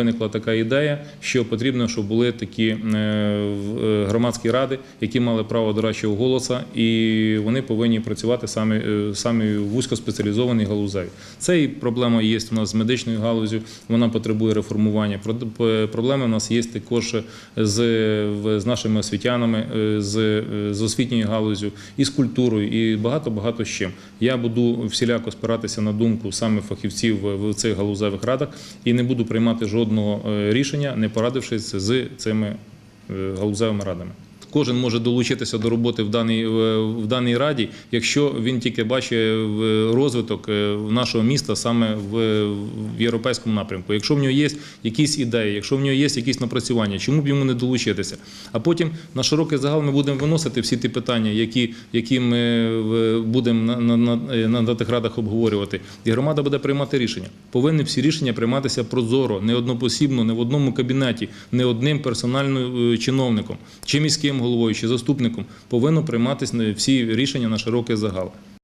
виникла така ідея, що потрібно, щоб були такі е, в- е, громадські ради, які мали право дорадчого голосу, і вони повинні працювати саме, саме вузькоспеціалізовані галузеві. Це і проблема є у нас з медичною галузю, вона потребує реформування. Про- Проблеми у нас є також з, з нашими освітянами, е, з, з освітньою галузю, і з культурою, і багато-багато з чим. Я буду всіляко спиратися на думку саме фахівців в в цих галузевих радах і не буду приймати жодного е, рішення, не порадившись з цими е, галузевими радами. Кожен може долучитися до роботи в даній, в даній раді, якщо він тільки бачить в- розвиток е, нашого міста саме в, в європейському напрямку. Якщо в нього є якісь ідеї, якщо в нього є якісь напрацювання, чому б йому не долучитися? А потім на широкий загал ми будемо виносити всі ті питання, які, які ми е, будемо на, на, на, на тих радах обговорювати. І громада буде приймати рішення. Повинні всі рішення прийматися прозоро, не однопосібно, не в одному кабінеті, не одним персональним е, чиновником, чи міським головою, чи заступником. Повинно прийматися всі рішення на широкий загал.